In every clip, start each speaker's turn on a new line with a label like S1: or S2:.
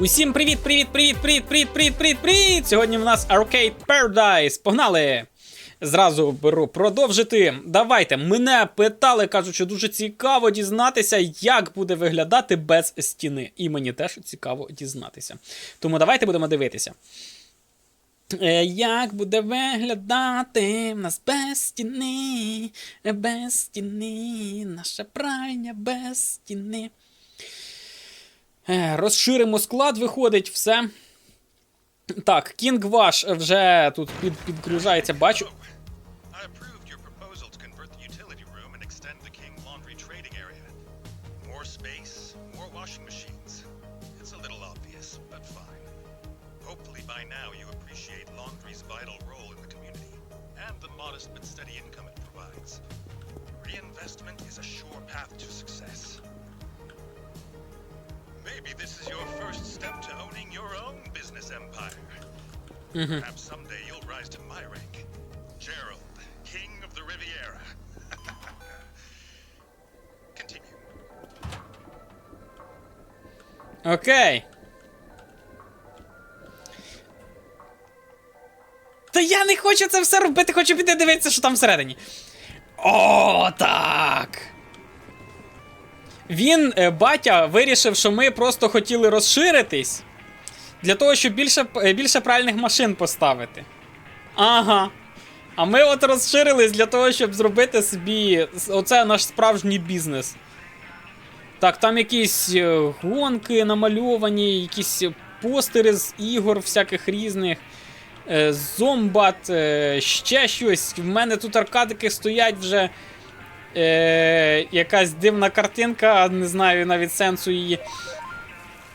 S1: Усім привіт, привіт, привіт, привіт, привіт, привіт, привіт, привіт! Сьогодні в нас Arcade Paradise. Погнали! Зразу беру продовжити. Давайте. Мене питали, кажуть, що дуже цікаво дізнатися, як буде виглядати без стіни. І мені теж цікаво дізнатися. Тому давайте будемо дивитися. Е, Як буде виглядати в нас без стіни, без стіни, наша пральня без стіни. Е, Розширимо склад, виходить, все. Так, Кінг Ваш вже тут під, підгружається, бачу.
S2: Now you appreciate laundry's vital role in the community and the modest but steady income it provides. Reinvestment is a sure path to success. Maybe this is your first step to owning your own business empire. Mm -hmm. Perhaps someday you'll rise to my rank. Gerald, King of the Riviera. Continue.
S1: Окей. Та я не хочу це все робити, хочу піти дивитися, що там всередині. О, так. Він, е, батя, вирішив, що ми просто хотіли розширитись для того, щоб більше, е, більше пральних машин поставити. Ага. А ми от розширились для того, щоб зробити собі. Оце наш справжній бізнес. Так, там якісь е, гонки намальовані, якісь постери з ігор всяких різних. Зомбат, ще щось. В мене тут аркадики стоять вже. Е, якась дивна картинка, не знаю навіть сенсу її.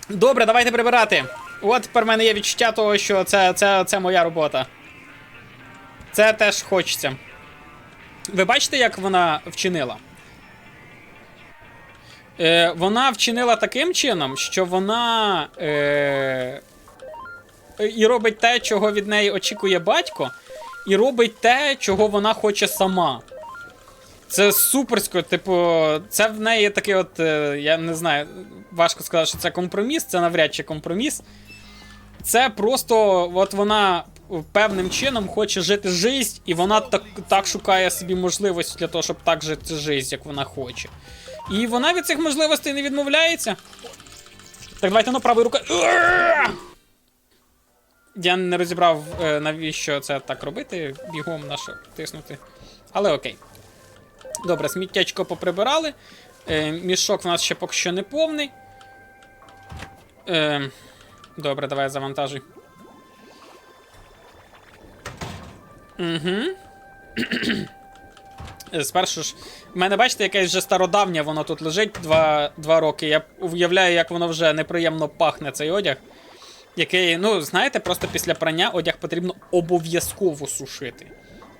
S1: Добре, давайте прибирати. От тепер в мене є відчуття того, що це, це, це моя робота. Це теж хочеться. Ви бачите, як вона вчинила? Е, вона вчинила таким чином, що вона е, і робить те, чого від неї очікує батько, і робить те, чого вона хоче сама. Це суперсько, типу, це в неї такий от, е, я не знаю, важко сказати, що це компроміс, це навряд чи компроміс. Це просто от вона певним чином хоче жити життя, і вона так, так шукає собі можливості для того, щоб так жити життя, як вона хоче. І вона від цих можливостей не відмовляється. Так, давайте ну правою рукою. Я не розібрав, е, навіщо це так робити, бігом на що тиснути. Але окей. Добре, сміттячко поприбирали. Е, мішок в нас ще поки що не повний. Е, добре, давай завантажуй. Угу. Спершу ж. В мене, бачите, якесь вже стародавнє, воно тут лежить два, два роки. Я уявляю, як воно вже неприємно пахне цей одяг. Який, ну, знаєте, просто після прання одяг потрібно обов'язково сушити.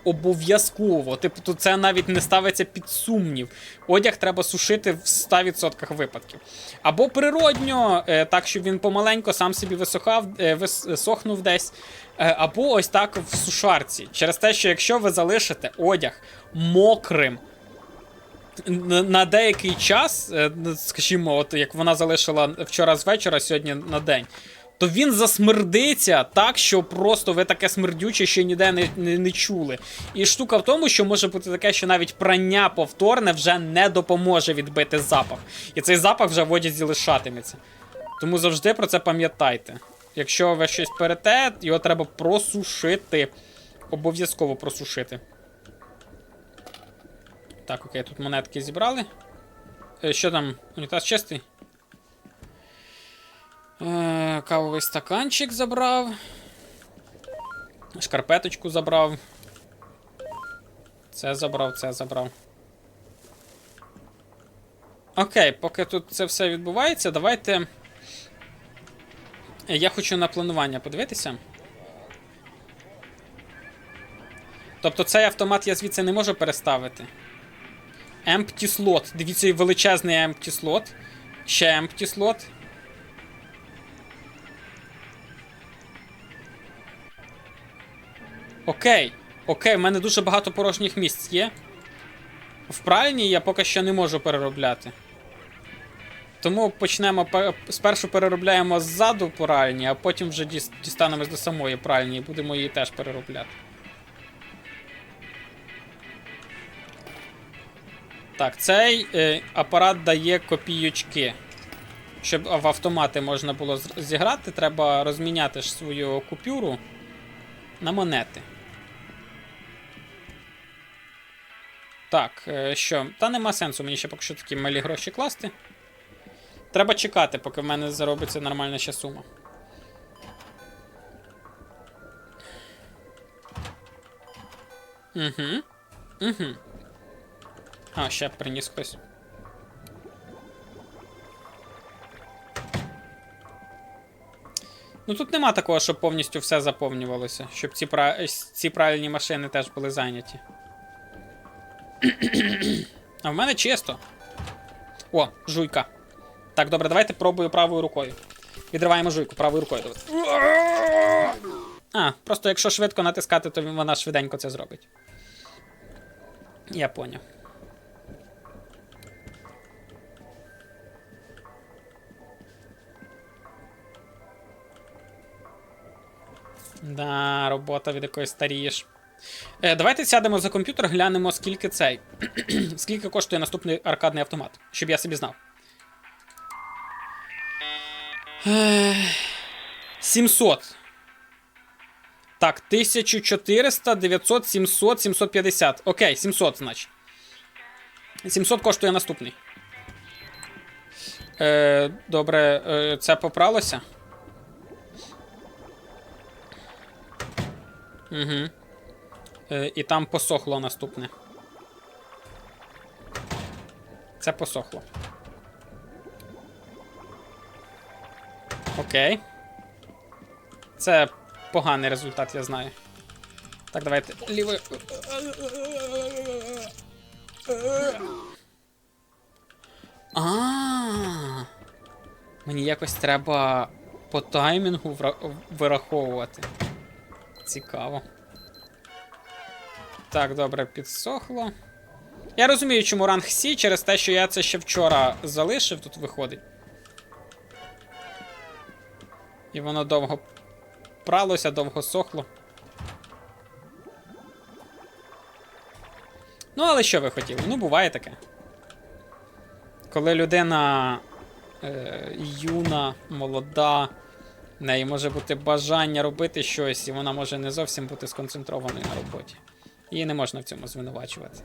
S1: Обов'язково. Типу, це навіть не ставиться під сумнів. Одяг треба сушити в 100% випадків. Або природньо, е, так, щоб він помаленько сам собі висохав, е, висохнув десь. Е, або ось так в сушарці. Через те, що якщо ви залишите одяг мокрим на деякий час, ну, скажімо, от як вона залишила вчора з вечора, сьогодні на день, то він засмердиться так, що просто ви таке смердюче ще ніде не, не, не чули. І штука в тому, що може бути таке, що навіть прання повторне вже не допоможе відбити запах. І цей запах вже в одязі лишатиметься. Тому завжди про це пам'ятайте. Якщо ви щось перете, його треба просушити. Обов'язково просушити. Так, окей, тут монетки зібрали. Е, Що там? Унітаз чистий? Е, Кавовий стаканчик забрав. Шкарпеточку забрав. Це забрав, це забрав. Окей, поки тут це все відбувається, давайте. Я хочу на планування подивитися. Тобто цей автомат я звідси не можу переставити. Empty slot. Дивіться, величезний empty slot. Ще empty slot. Окей. Окей, в мене дуже багато порожніх місць є. В пральні я поки що не можу переробляти. Тому почнемо спершу переробляємо ззаду пральні, а потім вже дістанемось до самої пральні і будемо її теж переробляти. Так, цей е, апарат дає копійочки. Щоб в автомати можна було зіграти, треба розміняти ж свою купюру на монети. Так, е, що? Та нема сенсу мені ще поки що такі малі гроші класти. Треба чекати, поки в мене заробиться нормальна ще сума. Угу. Угу. А, ще приніс хтось. Ну тут нема такого, щоб повністю все заповнювалося, щоб ці, пра... ці правильні машини теж були зайняті. а в мене чисто. О, жуйка. Так, добре, давайте пробую правою рукою. Відриваємо жуйку правою рукою. Давай. А, просто якщо швидко натискати, то вона швиденько це зробить. Я поняв. Да, робота від якої старієш. Е, давайте сядемо за комп'ютер, глянемо, скільки цей. скільки коштує наступний аркадний автомат, щоб я собі знав. Ех, 700. Так, 1400, 900, 700, 750. Окей, 700, значить. 700 коштує наступний. Е, добре, е, це поправилося. Угу. Е, і там посохло наступне. Це посохло. Окей. Це поганий результат, я знаю. Так, давайте лівою. А. Мені якось треба по таймінгу вра- вираховувати. Цікаво. Так, добре, підсохло. Я розумію, чому ранг Сі, через те, що я це ще вчора залишив, тут виходить. І воно довго пралося, довго сохло. Ну, але що ви хотіли? Ну, буває таке. Коли людина е, юна, молода, неї може бути бажання робити щось, і вона може не зовсім бути сконцентрованою на роботі. Її не можна в цьому звинувачувати.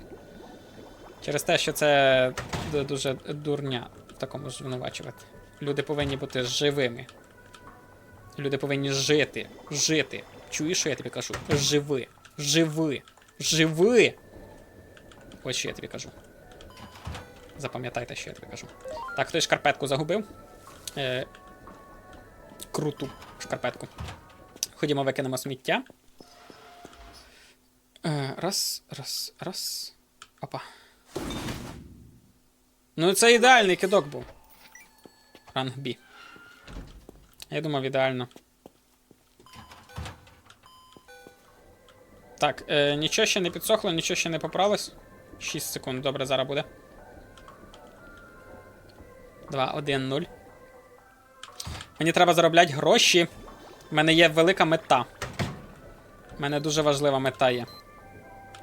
S1: Через те, що це дуже дурня в такому звинувачувати. Люди повинні бути живими. Люди повинні жити. Жити. Чуєш, що я тобі кажу? Живи. Живи. Живи. Ось що я тобі кажу. Запам'ятайте, що я тобі кажу. Так, хтось шкарпетку загубив. Е, круту шкарпетку. Ходімо, викинемо сміття. Е, раз, раз, раз. Опа. Ну, це ідеальний кидок був. Ранг Б. Я думав, ідеально. Так, е, нічого ще не підсохло, нічого ще не поправилось. 6 секунд, добре, зараз буде. 2, 1, 0. Мені треба заробляти гроші. У мене є велика мета. У мене дуже важлива мета є.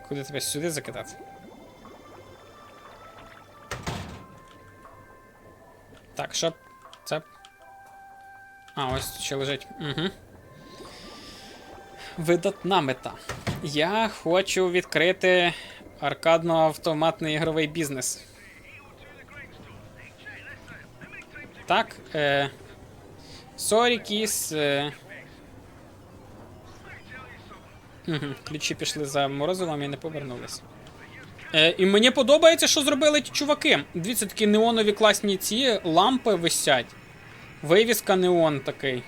S1: Куди тебе сюди закидати? Так, що це. А, ось ще лежить. Угу. Видатна мета. Я хочу відкрити аркадно-автоматний ігровий бізнес. Так. Е... Sorry, кіс. Е... Ключі пішли за морозивом і не повернулись. Е, і мені подобається, що зробили ті чуваки. Дивіться, такі неонові класні ці лампи висять. Вивіска неон такий.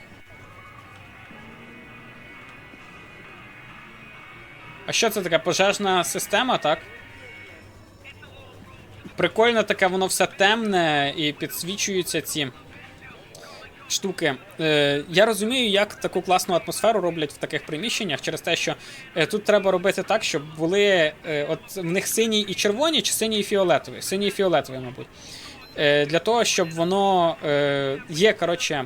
S1: А що це таке? Пожежна система, так? Прикольно таке, воно все темне і підсвічуються ці штуки. Е, я розумію, як таку класну атмосферу роблять в таких приміщеннях, через те, що е, тут треба робити так, щоб були. Е, от в них синій і червоні, чи синій і фіолетовий. Синій і фіолетовий, мабуть. Е, для того, щоб воно е, є, коротше,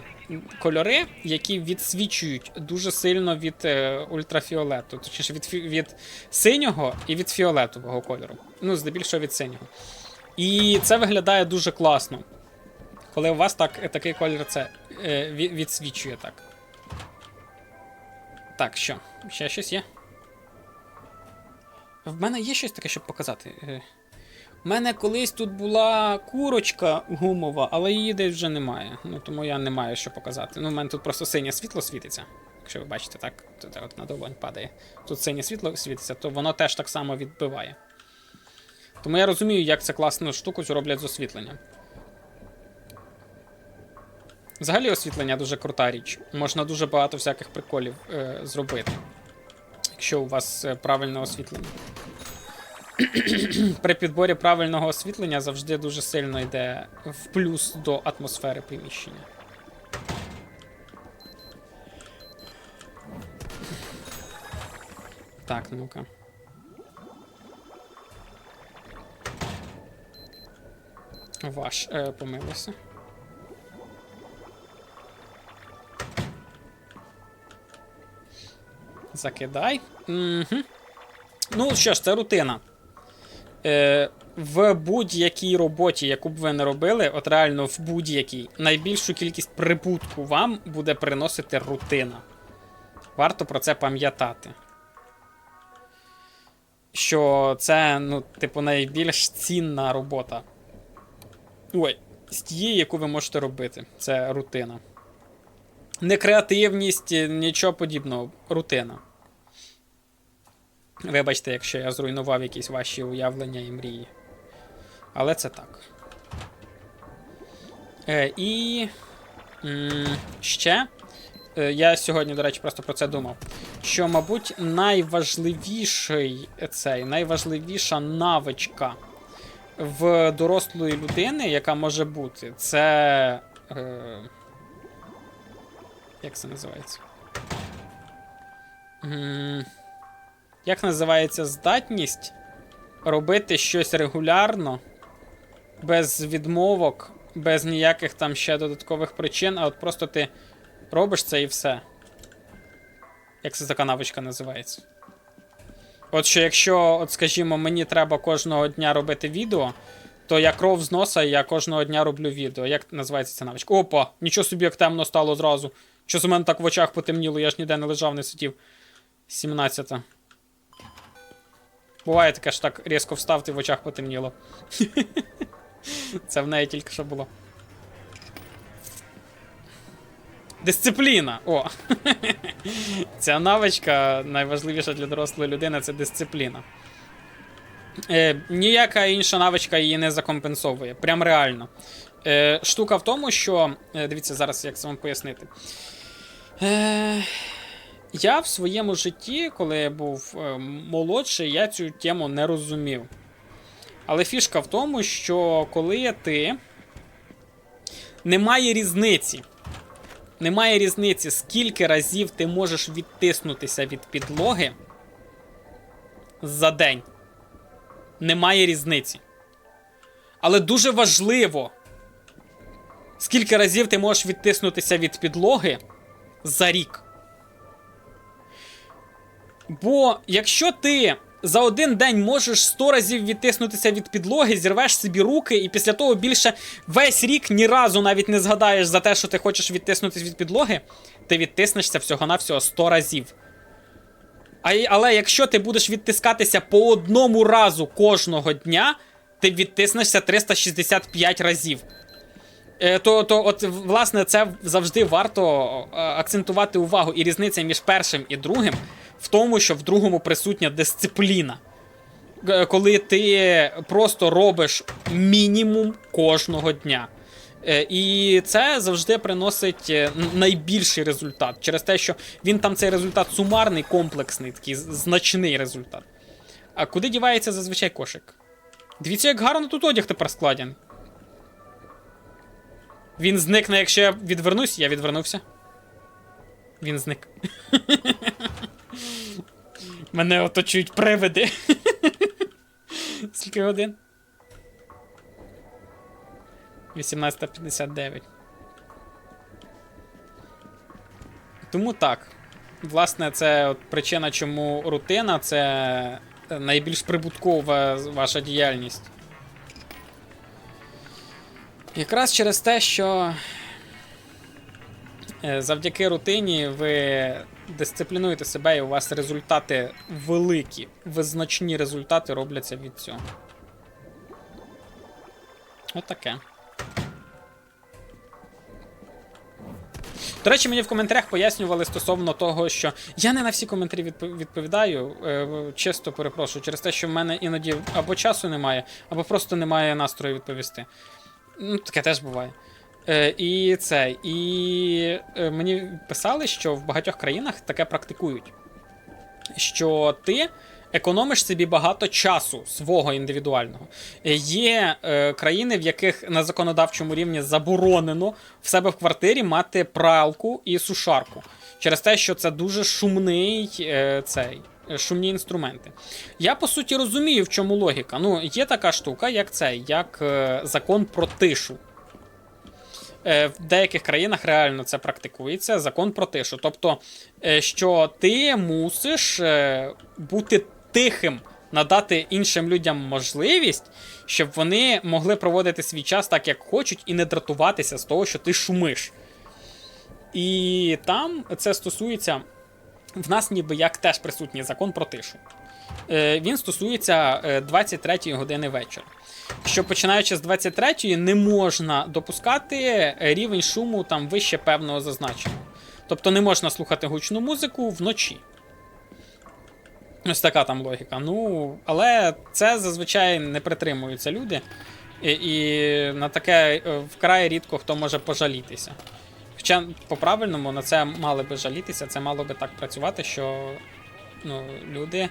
S1: кольори, які відсвічують дуже сильно від е, ультрафіолету, точніше від, від синього і від фіолетового кольору. Ну, здебільшого від синього. І це виглядає дуже класно. Коли у вас так, такий колір це е, відсвічує так. Так, що? Ще щось є? В мене є щось таке, щоб показати. Е, У мене колись тут була курочка гумова, але її десь вже немає. Ну тому я не маю що показати. Ну, в мене тут просто синє світло світиться. Якщо ви бачите, так, тут от на долонь падає. Тут синє світло світиться, то воно теж так само відбиває. Тому я розумію, як це класну штуку зроблять з освітленням. Взагалі освітлення дуже крута річ. Можна дуже багато всяких приколів е, зробити. Якщо у вас е, правильне освітлення. При підборі правильного освітлення завжди дуже сильно йде в плюс до атмосфери приміщення. Так, ну-ка. Ваш е, помилився. Закидай. Угу. Ну що ж, це рутина. Е, в будь-якій роботі, яку б ви не робили, от реально в будь-якій, найбільшу кількість прибутку вам буде приносити рутина. Варто про це пам'ятати. Що це, ну, типу, найбільш цінна робота. Ой, з тієї, яку ви можете робити. Це рутина. Не креативність, нічого подібного. Рутина. Вибачте, якщо я зруйнував якісь ваші уявлення і мрії. Але це так. Е, і. М, ще. Е, я сьогодні, до речі, просто про це думав. Що, мабуть, найважливіший цей, найважливіша навичка в дорослої людини, яка може бути, це. Е, як це називається? М, Як називається здатність робити щось регулярно, без відмовок, без ніяких там ще додаткових причин, а от просто ти робиш це і все. Як це така навичка називається? От що якщо, от скажімо, мені треба кожного дня робити відео, то я кров з носа, і я кожного дня роблю відео. Як називається ця навичка? Опа! Нічого собі як темно стало зразу. Що з мене так в очах потемніло, я ж ніде не лежав, не сидів. 17. Буває таке ж так різко встав, ти в очах потемніло. Це в неї тільки що було. Дисципліна! О! Ця навичка найважливіша для дорослої людини це дисципліна. Е, ніяка інша навичка її не закомпенсовує. Прям реально. Е, штука в тому, що. Е, дивіться, зараз як це вам пояснити. Е, я в своєму житті, коли я був е, молодший, я цю тему не розумів. Але фішка в тому, що коли ти. Немає різниці. Немає різниці, скільки разів ти можеш відтиснутися від підлоги за день. Немає різниці. Але дуже важливо, скільки разів ти можеш відтиснутися від підлоги за рік. Бо якщо ти за один день можеш 100 разів відтиснутися від підлоги, зірвеш собі руки, і після того більше весь рік ні разу навіть не згадаєш за те, що ти хочеш відтиснутися від підлоги, ти відтиснешся всього-навсього 100 разів. А, але якщо ти будеш відтискатися по одному разу кожного дня, ти відтиснешся 365 разів. Е, То, то, от, власне, це завжди варто е, акцентувати увагу. І різниця між першим і другим в тому, що в другому присутня дисципліна. Е, Коли ти просто робиш мінімум кожного дня. Е, І це завжди приносить е, найбільший результат. Через те, що він там цей результат сумарний, комплексний, такий значний результат. А куди дівається зазвичай кошик? Дивіться, як гарно тут одяг тепер складений. Він зникне, якщо я відвернусь, я відвернувся. Він зник. Мене оточують привиди. Скільки годин? 18.59. Тому так. Власне, це от причина, чому рутина це найбільш прибуткова ваша діяльність. Якраз через те, що завдяки рутині ви дисциплінуєте себе і у вас результати великі, визначні результати робляться від цього. Отаке. До речі, мені в коментарях пояснювали стосовно того, що я не на всі коментарі відповідаю. Е, чисто перепрошую, через те, що в мене іноді або часу немає, або просто немає настрою відповісти. Ну, таке теж буває. Е, і це. І е, мені писали, що в багатьох країнах таке практикують. Що ти економиш собі багато часу свого індивідуального. Е, Є е, країни, в яких на законодавчому рівні заборонено в себе в квартирі мати пралку і сушарку. Через те, що це дуже шумний е, цей. Шумні інструменти. Я по суті розумію, в чому логіка. Ну, є така штука, як цей, як е, закон про тишу. Е, в деяких країнах реально це практикується закон про тишу. Тобто, е, що ти мусиш е, бути тихим, надати іншим людям можливість, щоб вони могли проводити свій час так, як хочуть, і не дратуватися з того, що ти шумиш. І там це стосується. В нас ніби як теж присутній закон про тишу. Він стосується е, 23 години вечора. Що починаючи з 23 не можна допускати рівень шуму там вище певного зазначеного. Тобто не можна слухати гучну музику вночі. Ось така там логіка. Ну, але це зазвичай не притримуються люди. І, і на таке е, вкрай рідко хто може пожалітися. Хоча по-правильному на це мали би жалітися, це мало би так працювати, що ну, люди.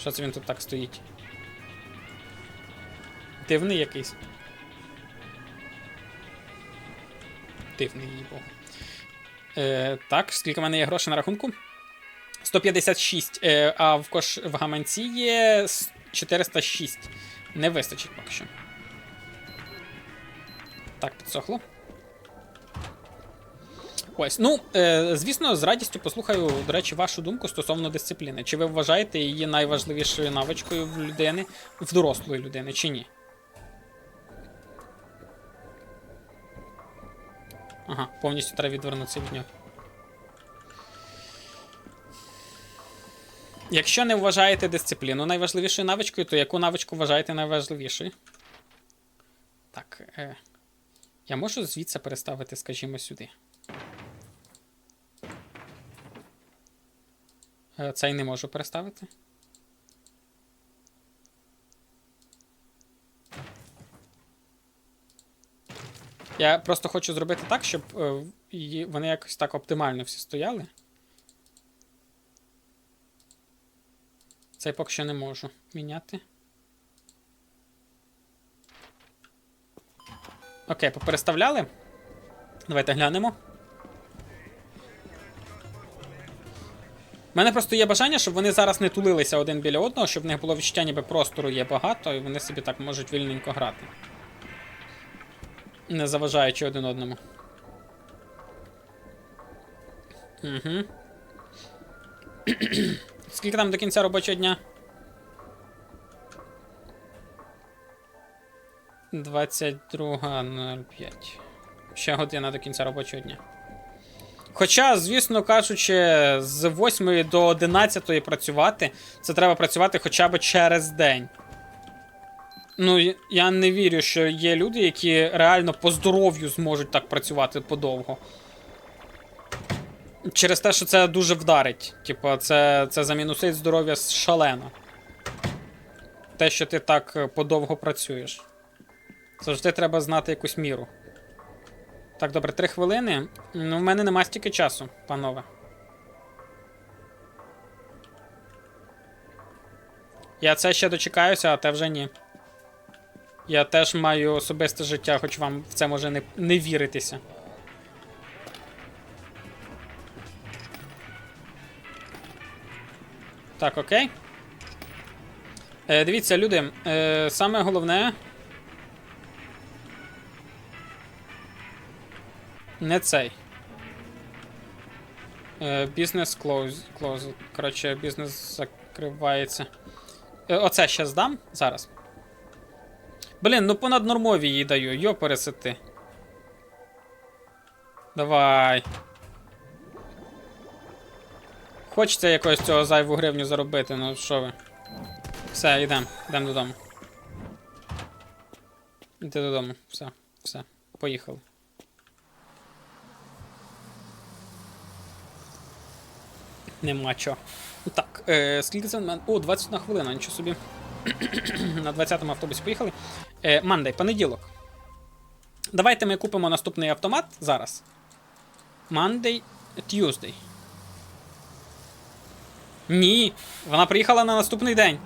S1: Що це він тут так стоїть? Дивний якийсь. Дивний їй богу. Е, так, скільки в мене є грошей на рахунку? 156, е, а в, кош... в гаманці є 406. Не вистачить поки що. Так, підсохло. Ось, ну, е, звісно, з радістю послухаю, до речі, вашу думку стосовно дисципліни. Чи ви вважаєте її найважливішою навичкою в людини, в дорослої людини, чи ні? Ага, повністю треба відвернутися від нього. Якщо не вважаєте дисципліну найважливішою навичкою, то яку навичку вважаєте найважливішою? Так. Е, я можу звідси переставити, скажімо, сюди. Е, Цей не можу переставити. Я просто хочу зробити так, щоб е, вони якось так оптимально всі стояли. Цей поки що не можу міняти. Окей, попереставляли. Давайте глянемо. У мене просто є бажання, щоб вони зараз не тулилися один біля одного, щоб в них було відчуття, ніби простору є багато, і вони собі так можуть вільненько грати. Не заважаючи один одному. Угу. Скільки там до кінця робочого дня? 22.05. Ще година до кінця робочого дня. Хоча, звісно кажучи, з 8 до 11 працювати, це треба працювати хоча б через день. Ну, я- не вірю, що є люди, які реально по здоров'ю зможуть так працювати подовго. Через те, що це дуже вдарить. Типа, це, це замінусить здоров'я шалено. Те, що ти так е, подовго працюєш. Завжди треба знати якусь міру. Так, добре, три хвилини. Ну, в мене нема стільки часу, панове. Я це ще дочекаюся, а те вже ні. Я теж маю особисте життя, хоч вам в це може не, не віритися. Так, окей. Е, Дивіться, люди. е, Саме головне. Не цей. Е, бізнес клоуз. Коротше, бізнес закривається. Е, Оце ще здам зараз. Блін, ну понад нормові їй даю, йо пересити. Давай. Хочеться якось цього зайву гривню заробити, ну що ви. Все, йдемо, йдемо додому. Йди додому, все, все, поїхали. Нема чо. Так, е, скільки це в мене? О, 21 хвилина, нічого собі. На 20-му автобусі поїхали. Е, Мандай, понеділок. Давайте ми купимо наступний автомат зараз. Monday, Tuesday. Ні, вона приїхала на наступний день.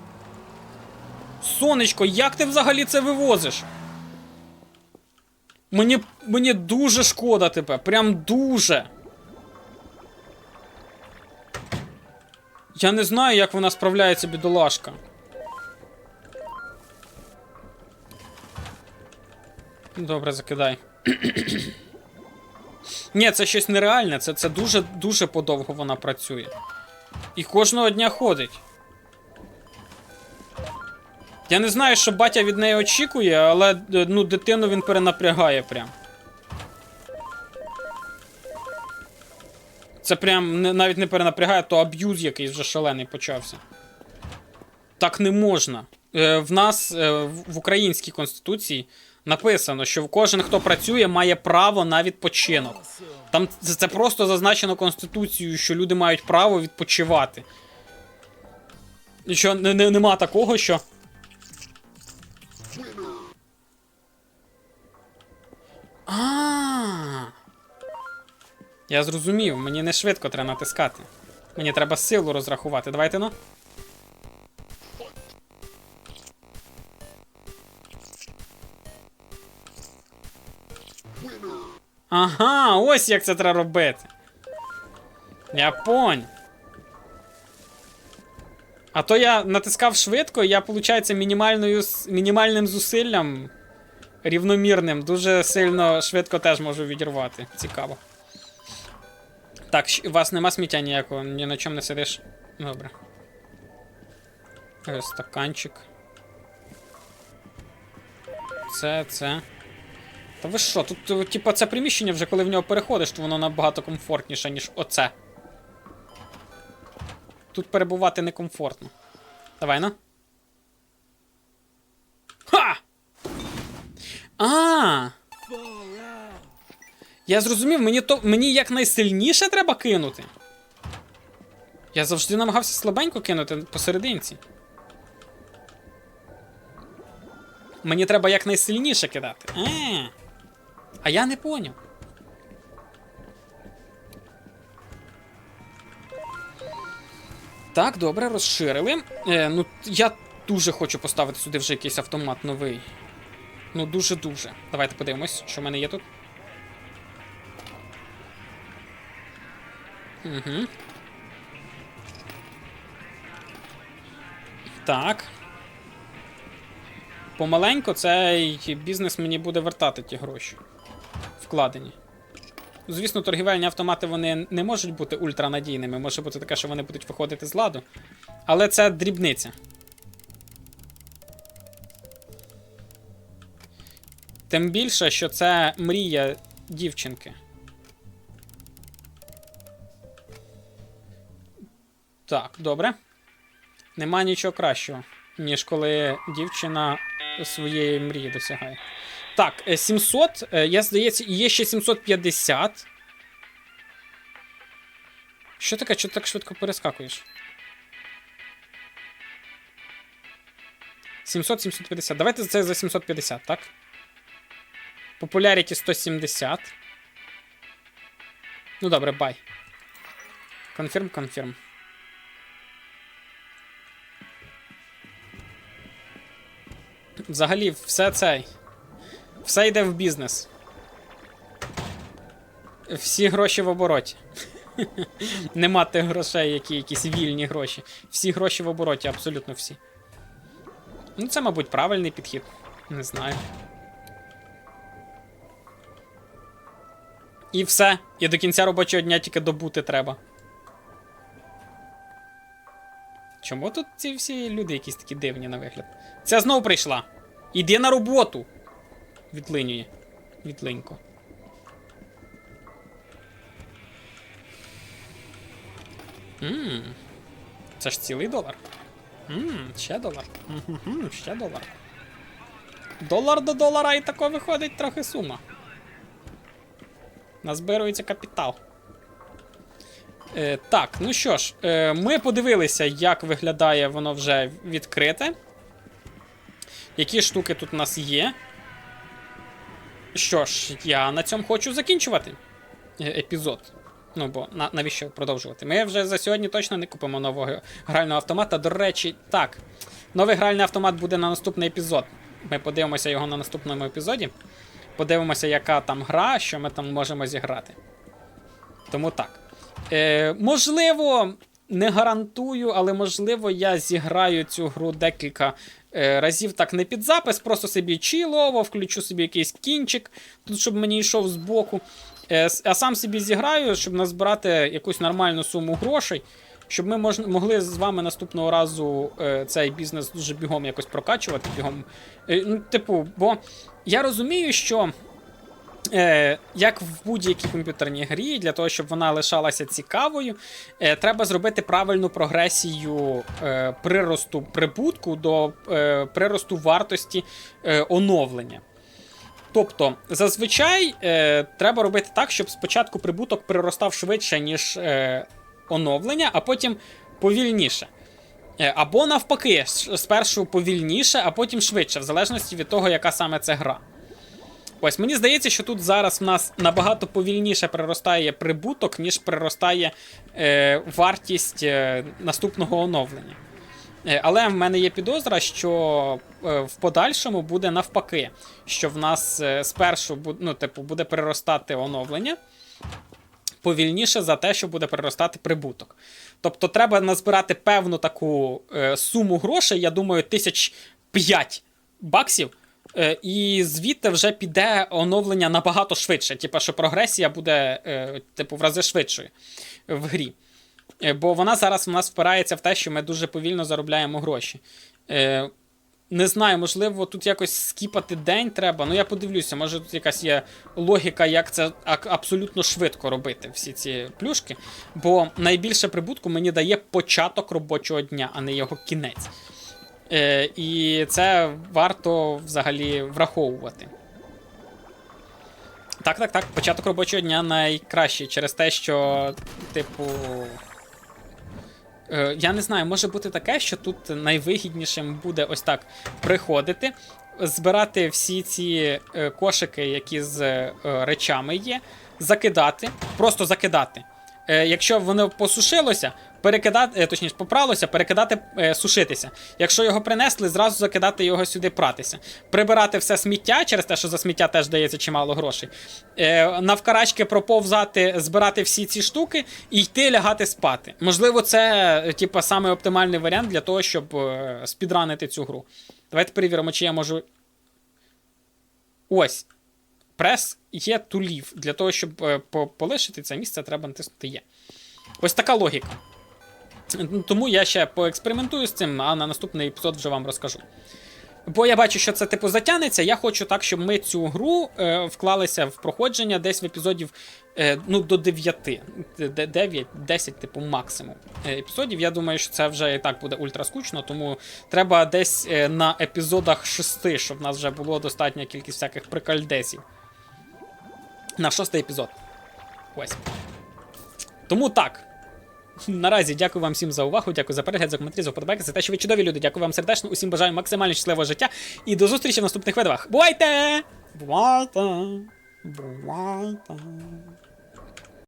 S1: Сонечко, як ти взагалі це вивозиш? Мені, мені дуже шкода тебе, прям дуже. Я не знаю, як вона справляється, бідолашка. Добре, закидай. Ні, це щось нереальне, це, це дуже дуже подовго вона працює. І кожного дня ходить. Я не знаю, що батя від неї очікує, але е, ну, дитину він перенапрягає прям. Це прям навіть не перенапрягає, то аб'юз якийсь вже шалений почався. Так не можна. Е, в нас е, в українській конституції написано, що кожен, хто працює, має право на відпочинок. Там це, просто зазначено Конституцією, що люди мають право відпочивати. І що не, не, нема такого, що. А. Я зрозумів, мені не швидко треба натискати. Мені треба силу розрахувати. Давайте ну. Ага, ось як це треба робити. Я понь. А то я натискав швидко, і я, виходить, мінімальною, мінімальним зусиллям рівномірним, дуже сильно швидко теж можу відірвати. Цікаво. Так, у вас нема сміття ніякого, ні на чому не сидиш. Добре. Е, Стаканчик. Це, це. Та ви що, тут, типа, це приміщення вже коли в нього переходиш, то воно набагато комфортніше, ніж оце. Тут перебувати некомфортно. Давай, ну. Ха! А! Я зрозумів, мені то мені якнайсильніше треба кинути. Я завжди намагався слабенько кинути посерединці. Мені треба якнайсильніше кидати. Е. А я не поняв. Так, добре, розширили. Е, ну, я дуже хочу поставити сюди вже якийсь автомат новий. Ну, дуже-дуже. Давайте подивимось, що в мене є тут. Угу. Так. Помаленько цей бізнес мені буде вертати ті гроші. Вкладені. Звісно, торгівельні автомати вони не можуть бути ультранадійними. Може бути таке, що вони будуть виходити з ладу. Але це дрібниця. Тим більше, що це мрія дівчинки. Так, добре. Нема нічого кращого, ніж коли дівчина своєї мрії досягає. Так, е, 700. е, Я здається, є ще 750. Що таке? Чого ти так швидко перескакуєш? 700, 750. Давайте це за 750, так? Популяріті 170. Ну добре, бай. Конфірм, конфірм. Взагалі, все цей. Все йде в бізнес. Всі гроші в обороті. Нема тих грошей, які якісь вільні гроші. Всі гроші в обороті, абсолютно всі. Ну, це, мабуть, правильний підхід. Не знаю. І все. І до кінця робочого дня тільки добути треба. Чому тут ці всі люди якісь такі дивні на вигляд? Ця знову прийшла. Іди на роботу. Відлинює. Відлинько. Ммм. Це ж цілий долар. Ммм, ще долар. Мгм, ще долар. Долар до долара і тако виходить трохи сума. Назбирується капітал. Е, так, ну що ж, е, ми подивилися, як виглядає воно вже відкрите. Які штуки тут у нас є. Що ж, я на цьому хочу закінчувати е, епізод. Ну, бо на, навіщо продовжувати? Ми вже за сьогодні точно не купимо нового грального автомата. До речі, так. Новий гральний автомат буде на наступний епізод. Ми подивимося його на наступному епізоді. Подивимося, яка там гра, що ми там можемо зіграти. Тому так. Е, можливо, не гарантую, але можливо, я зіграю цю гру декілька разів так не під запис, просто собі чилово, включу собі якийсь кінчик, тут, щоб мені йшов з боку. а сам собі зіграю, щоб назбирати якусь нормальну суму грошей, щоб ми мож, могли з вами наступного разу е, цей бізнес дуже бігом якось прокачувати. Бігом. Е, ну, типу, бо я розумію, що. Е, як в будь-якій комп'ютерній грі, для того, щоб вона лишалася цікавою, е, треба зробити правильну прогресію е, приросту прибутку до е, приросту вартості е, оновлення. Тобто, зазвичай е, треба робити так, щоб спочатку прибуток приростав швидше, ніж е, оновлення, а потім повільніше. Е, Або навпаки, спершу повільніше, а потім швидше, в залежності від того, яка саме це гра. Ось мені здається, що тут зараз в нас набагато повільніше приростає прибуток, ніж приростає е, вартість е, наступного оновлення. Е, але в мене є підозра, що е, в подальшому буде навпаки, що в нас е, спершу ну, типу, буде приростати оновлення. Повільніше за те, що буде приростати прибуток. Тобто треба назбирати певну таку е, суму грошей, я думаю, тисяч п'ять баксів, і звідти вже піде оновлення набагато швидше. Типа, що прогресія буде, е, типу, в рази швидшою в грі. Е, Бо вона зараз у нас впирається в те, що ми дуже повільно заробляємо гроші. Е, не знаю, можливо, тут якось скіпати день треба. Ну я подивлюся, може тут якась є логіка, як це абсолютно швидко робити, всі ці плюшки. Бо найбільше прибутку мені дає початок робочого дня, а не його кінець. Е, і це варто взагалі враховувати. Так, так, так. Початок робочого дня найкращий через те, що, типу. Е, Я не знаю, може бути таке, що тут найвигіднішим буде ось так приходити, збирати всі ці е, кошики, які з е, речами є, закидати, просто закидати. Е, Якщо воно посушилося, перекидати, е, точніше, попралося, перекидати, е, сушитися. Якщо його принесли, зразу закидати його сюди пратися. Прибирати все сміття, через те, що за сміття теж дається чимало грошей. Е, навкарачки проповзати, збирати всі ці штуки і йти лягати спати. Можливо, це типа саме оптимальний варіант для того, щоб спідранити цю гру. Давайте перевіримо, чи я можу. Ось. Прес є тулів. Для того, щоб по- полишити це місце, треба натиснути є. Ось така логіка. Тому я ще поекспериментую з цим, а на наступний епізод вже вам розкажу. Бо я бачу, що це типу затягнеться. Я хочу так, щоб ми цю гру е, вклалися в проходження десь в епізодів е, ну, до 9. 9, 10, типу, максимум е, епізодів. Я думаю, що це вже і так буде ультра скучно, тому треба десь е, на епізодах 6, щоб в нас вже було достатня кількість всяких прикольдесів. На шостий епізод. Ось. Тому так. Наразі дякую вам всім за увагу, дякую за перегляд, за коментарі, за вподобайки, за те, що ви чудові люди. Дякую вам сердечно, усім бажаю максимально щасливого життя і до зустрічі в наступних видавах. Бувайте! Бувайте! Бувайте!